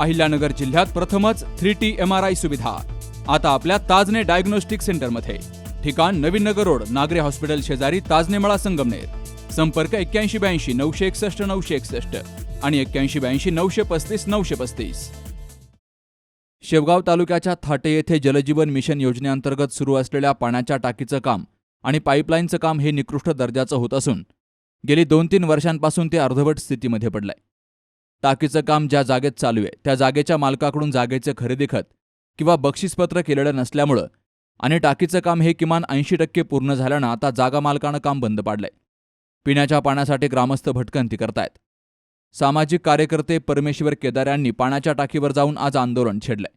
अहिल्यानगर जिल्ह्यात प्रथमच three T M R I सुविधा. आता आपल्या ताजने डायग्नोस्टिक सेंटरमध्ये. ठिकाण नवीन नगर रोड नागरे हॉस्पिटल शेजारी ताजने मळा संगमनेर. संपर्क एक्क्याऐंशी ब्याऐंशी नऊशे एकसष्ट नऊशे एकसष्ट आणि एक्क्याऐंशी ब्याऐंशी नऊशे पस्तीस नऊशे पस्तीस. शेवगाव तालुक्याच्या थाटे येथे जलजीवन मिशन योजनेअंतर्गत सुरू असलेल्या पाण्याच्या टाकीचं काम आणि पाईपलाईनचं काम हे निकृष्ट दर्जाचं होत असून गेली दोन तीन वर्षांपासून ते अर्धवट स्थितीमध्ये पडलंय. टाकीचं काम ज्या जागेत चालू आहे त्या जागेच्या मालकाकडून जागेचे खरेदी खत किंवा बक्षीसपत्र केलेलं नसल्यामुळं आणि टाकीचं काम हे किमान ऐंशी टक्के पूर्ण झाल्यानं आता जागा मालकानं काम बंद पाडलंय. पिण्याच्या पाण्यासाठी ग्रामस्थ भटकंती करतायत. सामाजिक कार्यकर्ते परमेश्वर केदार यांनी पाण्याच्या टाकीवर जाऊन आज आंदोलन छेडलंय.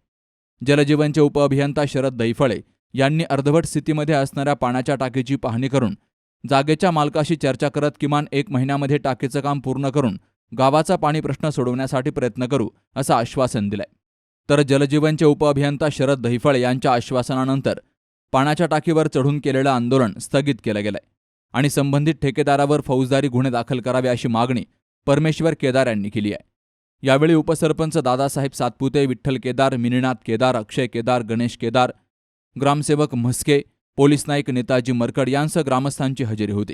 जलजीवनचे उपअभियंता शरद दैफळे यांनी अर्धवट स्थितीमध्ये असणाऱ्या पाण्याच्या टाकीची पाहणी करून जागेच्या मालकाशी चर्चा करत किमान एक महिन्यामध्ये टाकीचं काम पूर्ण करून गावाचा पाणी प्रश्न सोडवण्यासाठी प्रयत्न करू असं आश्वासन दिलंय. तर जलजीवनचे उपअभियंता शरद दहिफळ यांच्या आश्वासनानंतर पाण्याच्या टाकीवर चढून केलेलं आंदोलन स्थगित केलं गेलंय आणि संबंधित ठेकेदारावर फौजदारी गुन्हे दाखल करावे अशी मागणी परमेश्वर केदार यांनी केली आहे. यावेळी उपसरपंच दादासाहेब सातपुते विठ्ठल केदार मिनीनाथ केदार अक्षय केदार गणेश केदार ग्रामसेवक म्हस्के पोलीस नाईक नेताजी मरकड यांसह ग्रामस्थांची हजेरी होती.